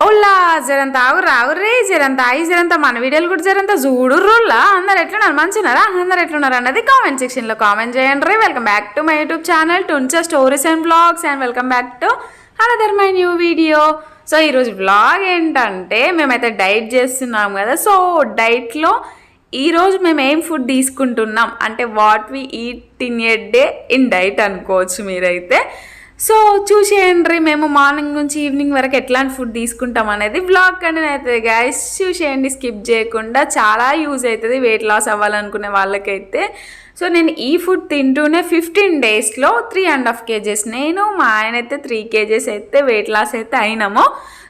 ఓలా జరంత ఆగురు ఆగుర్రే జరంత ఆగి జరంత మన వీడియోలు కూడా జరంత చూడు రోల్లా. అందరు ఎట్లున్నారు? మంచిన్నారా అందరు ఎట్లున్నారు అన్నది కామెంట్ సెక్షన్లో కామెంట్ చేయండి welcome back to my YouTube channel టుంచా stories and blogs and welcome back to another my new video so ఈరోజు బ్లాగ్ ఏంటంటే మేమైతే డైట్ చేస్తున్నాం కదా. సో డైట్లో ఈరోజు మేము ఏం ఫుడ్ తీసుకుంటున్నాం? అంటే what we eat in a day in diet అనుకోవచ్చు మీరైతే. సో చూసేయండి మేము మార్నింగ్ నుంచి ఈవినింగ్ వరకు ఎట్లాంటి ఫుడ్ తీసుకుంటాం అనేది బ్లాగ్ కంటెంట్ అవుతుంది గైస్ చూసేయండి స్కిప్ చేయకుండా. చాలా యూజ్ అవుతుంది వెయిట్ లాస్ అవ్వాలనుకునే వాళ్ళకైతే. సో నేను ఈ ఫుడ్ తింటూనే ఫిఫ్టీన్ డేస్లో త్రీ అండ్ హాఫ్ కేజెస్. నేను మా ఆయన అయితే త్రీ కేజెస్ అయితే వెయిట్ లాస్ అయితే అయినాము.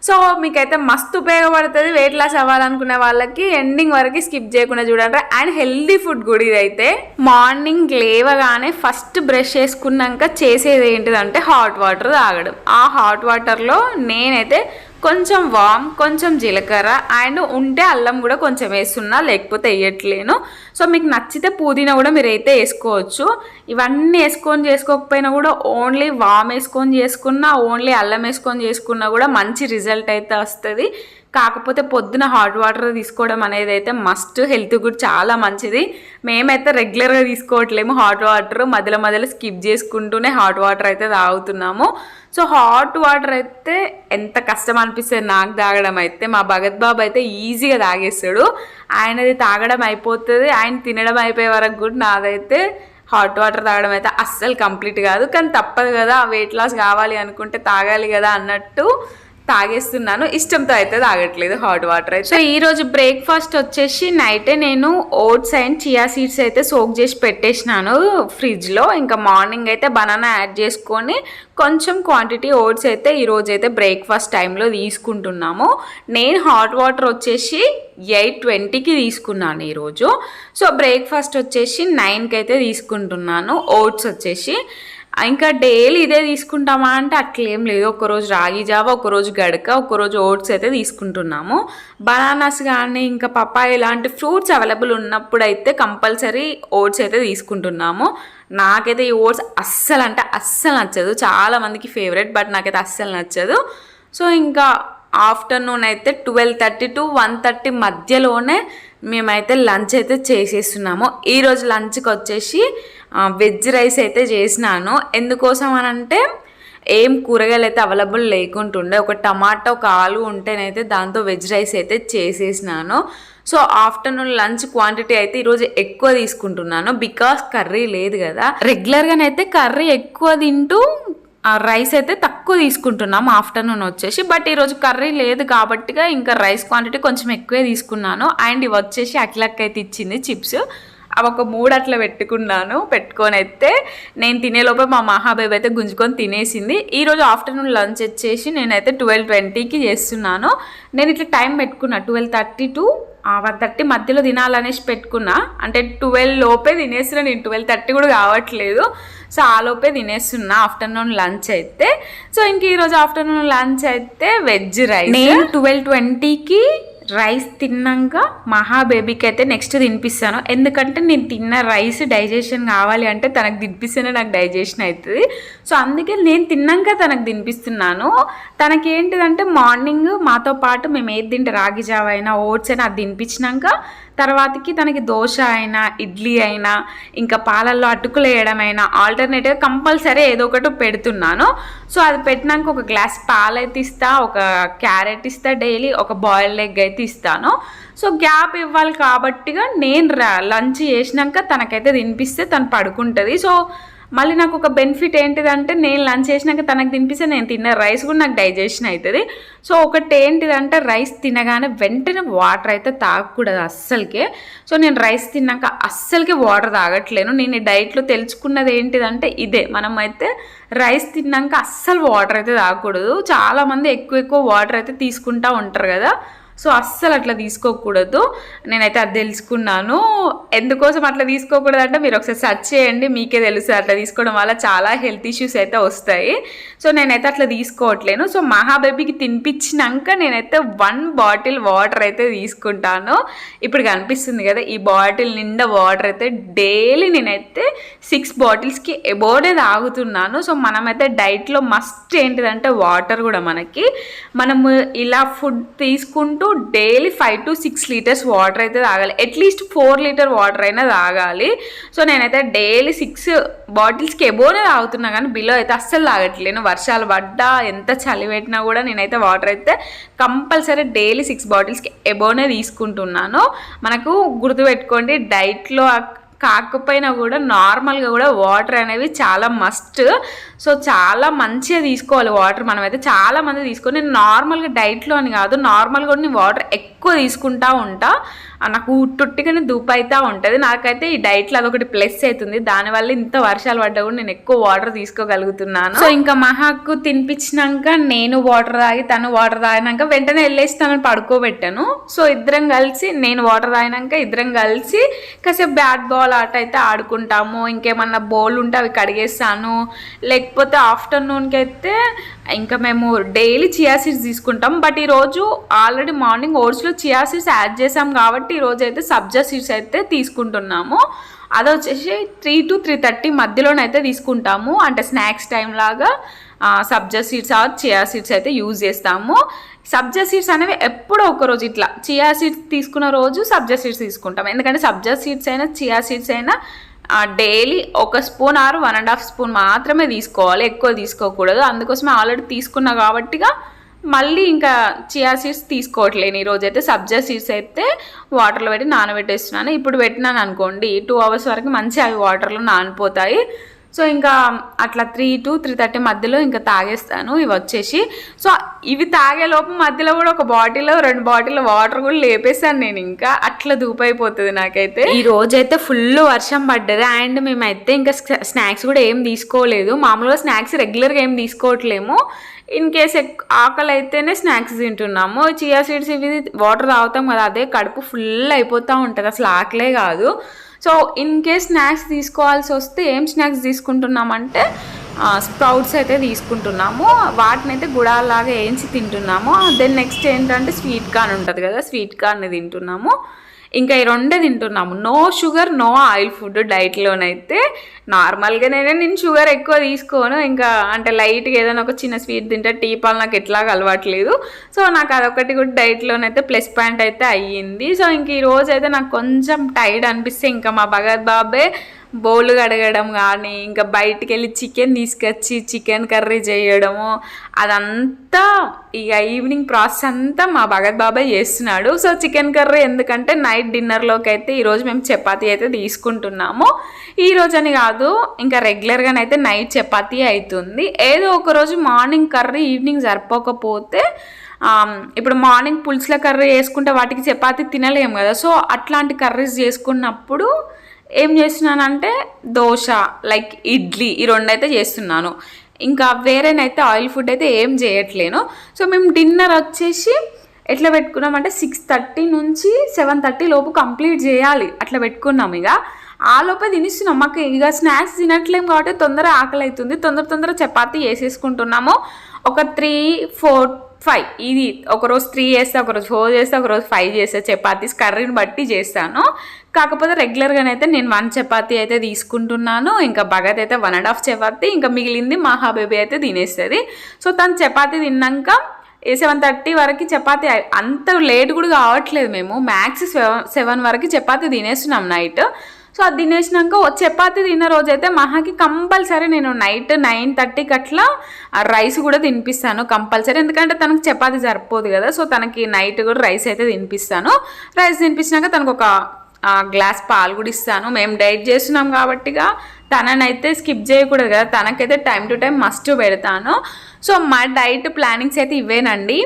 సో మీకైతే మస్తు ఉపయోగపడుతుంది వెయిట్ లాస్ అవ్వాలనుకునే వాళ్ళకి ఎండింగ్ వరకు స్కిప్ చేయకుండా చూడండి. అండ్ హెల్దీ ఫుడ్ కూడా ఇదైతే మార్నింగ్ లేవగానే ఫస్ట్ బ్రష్ చేసుకున్నాక చేసేది ఏంటిదంటే హాట్ వాటర్ తాగడం. ఆ హాట్ వాటర్లో నేనైతే కొంచెం వామ్ కొంచెం జీలకర్ర అండ్ ఉంటే అల్లం కూడా కొంచెం వేస్తున్నా లేకపోతే వేయట్లేను. సో మీకు నచ్చితే పుదీనా కూడా మీరు అయితే వేసుకోవచ్చు. ఇవన్నీ వేసుకొని చేసుకోకపోయినా కూడా ఓన్లీ వామ్ వేసుకొని చేసుకున్నా ఓన్లీ అల్లం వేసుకొని చేసుకున్నా కూడా మంచి రిజల్ట్ అయితే వస్తుంది. కాకపోతే పొద్దున హాట్ వాటర్ తీసుకోవడం అనేది అయితే మస్ట్ హెల్త్ కూడా చాలా మంచిది. మేమైతే రెగ్యులర్గా తీసుకోవట్లేము హాట్ వాటర్ మధ్యలో మధ్యలో స్కిప్ చేసుకుంటూనే హాట్ వాటర్ అయితే తాగుతున్నాము. సో హాట్ వాటర్ అయితే ఎంత కష్టం అనిపిస్తుంది నాకు తాగడం అయితే. మా భగత్ బాబు అయితే ఈజీగా తాగేస్తాడు. ఆయనది తాగడం అయిపోతుంది. ఆయన తినడం అయిపోయే వరకు కూడా నాదైతే హాట్ వాటర్ తాగడం అయితే అస్సలు కంప్లీట్ కాదు. కానీ తప్పదు కదా వెయిట్ లాస్ కావాలి అనుకుంటే తాగాలి కదా అన్నట్టు. తాగేస్తున్నాను. ఇష్టంతో అయితే తాగట్లేదు హాట్ వాటర్ అయితే. సో ఈ రోజు బ్రేక్ఫాస్ట్ వచ్చేసి నైటే నేను ఓట్స్ అండ్ చియా సీడ్స్ అయితే సోక్ చేసి పెట్టేసినాను ఫ్రిడ్జ్లో ఇంకా మార్నింగ్ అయితే బనానా యాడ్ చేసుకొని కొంచెం క్వాంటిటీ ఓట్స్ అయితే ఈరోజు అయితే బ్రేక్ఫాస్ట్ టైంలో తీసుకుంటున్నాము. నేను హాట్ వాటర్ వచ్చేసి ఎయిట్ ట్వంటీకి తీసుకున్నాను ఈరోజు సో బ్రేక్ఫాస్ట్ వచ్చేసి నైన్కి అయితే తీసుకుంటున్నాను. ఓట్స్ వచ్చేసి ఇంకా డైలీ ఇదే తీసుకుంటామా అంటే అట్లేం లేదు. ఒకరోజు రాగి జావ ఒకరోజు గడక ఒకరోజు ఓట్స్ అయితే తీసుకుంటున్నాము. బనానాస్ కానీ ఇంకా పప్పాయ ఇలాంటి ఫ్రూట్స్ అవైలబుల్ ఉన్నప్పుడు అయితే కంపల్సరీ ఓట్స్ అయితే తీసుకుంటున్నాము. నాకైతే ఈ ఓట్స్ అస్సలు అంటే అస్సలు నచ్చదు. చాలా మందికి ఫేవరెట్ బట్ నాకైతే అస్సలు నచ్చదు. సో ఇంకా ఆఫ్టర్నూన్ అయితే twelve thirty to one thirty మధ్యలోనే మేమైతే లంచ్ అయితే చేసేస్తున్నాము. ఈరోజు లంచ్కి వచ్చేసి వెజ్ రైస్ అయితే చేసినాను. ఎందుకోసం అని అంటే ఏం కూరగాయలు అయితే అవైలబుల్ లేకుంటుండే ఒక టమాటా ఒక ఆలు ఉంటేనైతే దాంతో వెజ్ రైస్ అయితే చేసేసినాను. సో ఆఫ్టర్నూన్ లంచ్ క్వాంటిటీ అయితే ఈరోజు ఎక్కువ తీసుకుంటున్నాను. బికాస్ కర్రీ లేదు కదా. రెగ్యులర్గానైతే కర్రీ ఎక్కువ తింటూ రైస్ అయితే తక్కువ తీసుకుంటున్నాం ఆఫ్టర్నూన్ వచ్చేసి. బట్ ఈరోజు కర్రీ లేదు కాబట్టిగా ఇంకా రైస్ క్వాంటిటీ కొంచెం ఎక్కువే తీసుకున్నాను. అండ్ ఇవి వచ్చేసి అట్లక్ అయితే ఇచ్చింది చిప్స్ అవి ఒక మూడు అట్లా పెట్టుకున్నాను పెట్టుకొని అయితే నేను తినేలోపే మా మహాబేబ్ అయితే గుంజుకొని తినేసింది. ఈరోజు ఆఫ్టర్నూన్ లంచ్ వచ్చేసి నేనైతే ట్వెల్వ్ ట్వంటీకి చేస్తున్నాను. నేను ఇట్లా టైం పెట్టుకున్నా twelve thirty to one thirty మధ్యలో తినాలనేసి పెట్టుకున్నా. అంటే ట్వెల్వ్ లోపే తినేస్తున్నా. నేను ట్వెల్వ్ థర్టీ కూడా కావట్లేదు. సో ఆ లోపే తినేస్తున్నా. ఆఫ్టర్నూన్ లంచ్ అయితే. సో ఇంక ఈరోజు ఆఫ్టర్నూన్ లంచ్ అయితే వెజ్ రైస్. నేను ట్వెల్వ్ ట్వంటీకి రైస్ తిన్నాక మహా బేబీకి అయితే నెక్స్ట్ తినిపిస్తాను. ఎందుకంటే నేను తిన్న రైస్ డైజెషన్ కావాలి అంటే తనకు తినిపిస్తేనే నాకు డైజెషన్ అవుతుంది. సో అందుకే నేను తిన్నాక తనకు తినిపిస్తున్నాను. తనకి ఏంటిదంటే మార్నింగ్ మాతో పాటు మేము ఏది తింటే రాగి జావ అయినా ఓట్స్ అయినా అది తినిపించినాక తర్వాతకి తనకి దోశ అయినా ఇడ్లీ అయినా ఇంకా పాలల్లో అటుకులు వేయడం అయినా ఆల్టర్నేటివ్ కంపల్సరీ ఏదో ఒకటి పెడుతున్నాను. సో అది పెట్టినాక ఒక గ్లాస్ పాలు అయితే ఇస్తా ఒక క్యారెట్ ఇస్తా డైలీ ఒక బాయిల్డ్ ఎగ్ అయితే ఇస్తాను. సో గ్యాప్ ఇవ్వాలి కాబట్టిగా నేను లంచ్ చేసినాక తనకైతే తినిపిస్తే తను పడుకుంటుంది. సో మళ్ళీ నాకు ఒక బెనిఫిట్ ఏంటిదంటే నేను లంచ్ చేసినాక తనకు తినిపిస్తే నేను తిన్న రైస్ కూడా నాకు డైజెషన్ అవుతుంది సో ఒకటి ఏంటిదంటే రైస్ తినగానే వెంటనే వాటర్ అయితే తాగకూడదు అస్సలకే. సో నేను రైస్ తిన్నాక అస్సలకే వాటర్ తాగట్లేను. నేను ఈ డైట్లో తెలుసుకున్నది ఏంటిదంటే ఇదే. మనం అయితే రైస్ తిన్నాక అస్సలు వాటర్ అయితే తాగకూడదు. చాలామంది ఎక్కువ ఎక్కువ వాటర్ అయితే తీసుకుంటూ ఉంటారు కదా. సో అస్సలు అట్లా తీసుకోకూడదు. నేనైతే అది తెలుసుకున్నాను. ఎందుకోసం అట్లా తీసుకోకూడదు అంటే మీరు ఒకసారి సెర్చ్ చేయండి మీకే తెలుసు అట్లా తీసుకోవడం వల్ల చాలా హెల్త్ ఇష్యూస్ అయితే వస్తాయి. సో నేనైతే అట్లా తీసుకోవట్లేను. సో మహాబేబీకి తినిపించినాక నేనైతే వన్ బాటిల్ వాటర్ అయితే తీసుకుంటాను. ఇప్పుడు కనిపిస్తుంది కదా ఈ బాటిల్ నిండా వాటర్ అయితే డైలీ నేనైతే సిక్స్ బాటిల్స్కి ఎబోడే తాగుతున్నాను. సో మనమైతే డైట్లో మస్ట్ ఏంటిదంటే వాటర్ కూడా మనకి. మనము ఇలా ఫుడ్ తీసుకుంటూ daily five to six litres water అయితే తాగాలి. అట్లీస్ట్ ఫోర్ లీటర్ వాటర్ అయినా తాగాలి. సో నేనైతే డైలీ సిక్స్ బాటిల్స్కి ఎబోనే తాగుతున్నా కానీ బిలో అయితే అస్సలు తాగట్లేను. వర్షాలు పడ్డా ఎంత చలి పెట్టినా కూడా నేనైతే వాటర్ అయితే కంపల్సరీ డైలీ సిక్స్ బాటిల్స్కి ఎబోనే తీసుకుంటున్నాను. మనకు గుర్తుపెట్టుకోండి డైట్లో కాకపోయినా కూడా నార్మల్గా కూడా వాటర్ అనేవి చాలా మస్ట్. సో చాలా మంచిగా తీసుకోవాలి వాటర్ మనమైతే. చాలా మంది తీసుకొని నేను నార్మల్గా డైట్లో అని కాదు నార్మల్గా కూడా నేను వాటర్ ఎక్కువ తీసుకుంటా ఉంటా. నాకు తుట్టిగానే దూపు అవుతూ ఉంటుంది. నాకైతే ఈ డైట్లో అదొకటి ప్లస్ అవుతుంది దానివల్ల ఇంత వర్షాలు పడ్డా కూడా నేను ఎక్కువ వాటర్ తీసుకోగలుగుతున్నాను. సో ఇంకా మహాకు తినిపించినాక నేను వాటర్ తాగి తను వాటర్ తాగినాక వెంటనే వెళ్ళేసి తనని పడుకోబెట్టాను. సో ఇద్దరం కలిసి నేను వాటర్ తాగినాక ఇద్దరం కలిసి కాసేపు బ్యాట్ బాల్ ఆట అయితే ఆడుకుంటాము. ఇంకేమన్నా బౌల్ ఉంటే అవి కడిగేస్తాను. లేకపోతే ఆఫ్టర్నూన్కి అయితే ఇంకా మేము డైలీ చియా సీడ్స్ తీసుకుంటాం. బట్ ఈరోజు ఆల్రెడీ మార్నింగ్ ఓట్స్లో చియా సీడ్స్ యాడ్ చేసాం కాబట్టి ఈరోజు అయితే సబ్జా సీడ్స్ అయితే తీసుకుంటున్నాము. అది వచ్చేసి త్రీ టు త్రీ థర్టీ మధ్యలోనైతే తీసుకుంటాము. అంటే స్నాక్స్ టైం లాగా sabja seeds or chia seeds అయితే యూజ్ చేస్తాము. సబ్జా సీడ్స్ అనేవి ఎప్పుడో ఒక రోజు ఇట్లా చియా సీడ్స్ తీసుకున్న రోజు సబ్జా సీడ్స్ తీసుకుంటాం. ఎందుకంటే సబ్జా సీడ్స్ అయినా చియా సీడ్స్ అయినా డైలీ ఒక spoon or one and half spoon మాత్రమే తీసుకోవాలి. ఎక్కువ తీసుకోకూడదు. అందుకోసమే ఆల్రెడీ తీసుకున్నా కాబట్టిగా మళ్ళీ ఇంకా చియా సీడ్స్ తీసుకోవట్లేను. ఈరోజు అయితే సబ్జా సీడ్స్ అయితే వాటర్లో పెట్టి నానబెట్టేస్తున్నాను. ఇప్పుడు పెట్టినాను అనుకోండి టూ అవర్స్ వరకు మంచిగా అవి వాటర్లో నానిపోతాయి. సో ఇంకా అట్లా త్రీ టు త్రీ థర్టీ మధ్యలో ఇంకా తాగేస్తాను ఇవి వచ్చేసి. సో ఇవి తాగే లోపు మధ్యలో కూడా ఒక బాటిల్ రెండు బాటిల్ వాటర్ కూడా లేపేసాను నేను ఇంకా. అట్లా దూపైపోతుంది నాకైతే. ఈ రోజైతే ఫుల్ వర్షం పడ్డది. అండ్ మేమైతే ఇంకా స్నాక్స్ కూడా ఏం తీసుకోలేదు. మామూలుగా స్నాక్స్ రెగ్యులర్గా ఏం తీసుకోవట్లేము. ఇన్ కేస్ ఆకలి అయితేనే స్నాక్స్ తింటున్నాము. చియా సీడ్స్ ఇవి వాటర్ తాగుతాం కదా అదే కడుపు ఫుల్ అయిపోతూ ఉంటుంది. అసలు ఆకలే కాదు. సో ఇన్ కేస్ స్నాక్స్ తీసుకోవాల్సి వస్తే ఏం స్నాక్స్ తీసుకుంటున్నామంటే స్ప్రౌట్స్ అయితే తీసుకుంటున్నాము. వాటిని అయితే గుడాలాగా వేయించి తింటున్నాము. దెన్ నెక్స్ట్ ఏంటంటే స్వీట్ కార్న్ ఉంటుంది కదా స్వీట్ కార్న్ తింటున్నాము. ఇంకా ఈ రెండే తింటున్నాము. No sugar no oil food డైట్లోనైతే నార్మల్గానే నేను షుగర్ ఎక్కువ తీసుకోను. ఇంకా అంటే లైట్గా ఏదైనా ఒక చిన్న స్వీట్ తింటే టీ పాలు నాకు ఎట్లా అలవాట్లేదు. సో నాకు అదొకటి కూడా డైట్లోనైతే ప్లస్ పాయింట్ అయితే అయ్యింది. సో ఇంక ఈ రోజు అయితే నాకు కొంచెం టైర్డ్ అనిపిస్తే ఇంకా మా భగత్ బాబే బౌల్ కడగడం కానీ ఇంకా బయటికి వెళ్ళి చికెన్ తీసుకొచ్చి చికెన్ కర్రీ చేయడము అదంతా ఇక ఈవినింగ్ ప్రాసెస్ అంతా మా భగత్ బాబాయ్ చేస్తున్నాడు. సో చికెన్ కర్రీ ఎందుకంటే నైట్ డిన్నర్లోకి అయితే ఈరోజు మేము చపాతీ అయితే తీసుకుంటున్నాము. ఈ రోజు అని కాదు ఇంకా రెగ్యులర్గానైతే నైట్ చపాతీ అవుతుంది ఏదో ఒక రోజు మార్నింగ్ కర్రీ ఈవినింగ్ సరిపోకపోతే ఇప్పుడు మార్నింగ్ పులుసుల కర్రీ వేసుకుంటే వాటికి చపాతీ తినలేము కదా. సో అట్లాంటి కర్రీస్ చేసుకున్నప్పుడు ఏం చేస్తున్నానంటే దోశ లైక్ ఇడ్లీ ఈ రెండు అయితే చేస్తున్నాను. ఇంకా వేరేనైతే ఆయిల్ ఫుడ్ అయితే ఏం చేయట్లేను. సో మేము డిన్నర్ వచ్చేసి ఎట్లా పెట్టుకున్నామంటే సిక్స్ థర్టీ నుంచి సెవెన్ థర్టీ లోపు కంప్లీట్ చేయాలి. అట్లా పెట్టుకున్నాం ఇక. ఆ లోపే తినిస్తున్నాం. మాకు ఇక స్నాక్స్ తినట్లేం కాబట్టి తొందర ఆకలి అవుతుంది తొందర తొందర చపాతీ వేసేసుకుంటున్నాము ఒక త్రీ ఫోర్ ఫైవ్ ఇది ఒకరోజు త్రీ చేస్తే ఒకరోజు ఫోర్ చేస్తే ఒకరోజు ఫైవ్ చేస్తే చపాతీస్ కర్రీని బట్టి చేస్తాను. కాకపోతే రెగ్యులర్గానైతే నేను వన్ చపాతీ అయితే తీసుకుంటున్నాను. ఇంకా భగత్ అయితే వన్ అండ్ హాఫ్ చపాతీ ఇంకా మిగిలింది మహాబేబీ అయితే తినేస్తుంది. సో తను చపాతీ తిన్నాక సెవెన్ థర్టీ వరకు చపాతీ అంత లేట్ కూడా కావట్లేదు మేము. మ్యాక్స్ సెవెన్ సెవెన్ వరకు చపాతీ తినేస్తున్నాం నైట్ సో అది తినేసినాక చపాతి తిన్న రోజైతే మహాకి కంపల్సరీ నేను నైట్ నైన్ థర్టీకి అట్లా రైస్ కూడా తినిపిస్తాను కంపల్సరీ. ఎందుకంటే తనకు చపాతి సరిపోదు కదా సో తనకి నైట్ కూడా రైస్ అయితే తినిపిస్తాను. రైస్ తినిపించినాక తనకు ఒక గ్లాస్ పాలు కూడా ఇస్తాను. మేము డైట్ చేస్తున్నాం కాబట్టిగా తననైతే స్కిప్ చేయకూడదు కదా తనకైతే టైం టు టైం మస్ట్ పెడతాను. సో మా డైట్ ప్లానింగ్స్ అయితే ఇవేనండి.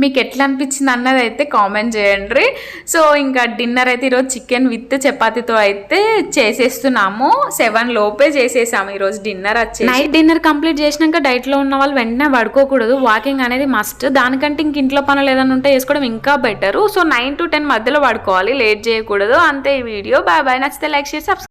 మీకు ఎట్లా అనిపించింది అన్నది అయితే కామెంట్ చేయండి. సో ఇంకా డిన్నర్ అయితే ఈరోజు చికెన్ విత్ చపాతీతో అయితే చేసేస్తున్నాము. సెవెన్ లోపే చేసేసాము ఈరోజు డిన్నర్ వచ్చి నైట్ డిన్నర్ కంప్లీట్ చేసినాక డైట్లో ఉన్న వాళ్ళు వెంటనే పడుకోకూడదు. వాకింగ్ అనేది మస్ట్. దానికంటే ఇంక ఇంట్లో పనులు ఏదైనా ఉంటే చేసుకోవడం ఇంకా better. So nine to ten మధ్యలో పడుకోవాలి. లేట్ చేయకూడదు. అంతే ఈ వీడియో. Bye bye. నచ్చితే లైక్ చేసి సబ్స్క్రైబ్.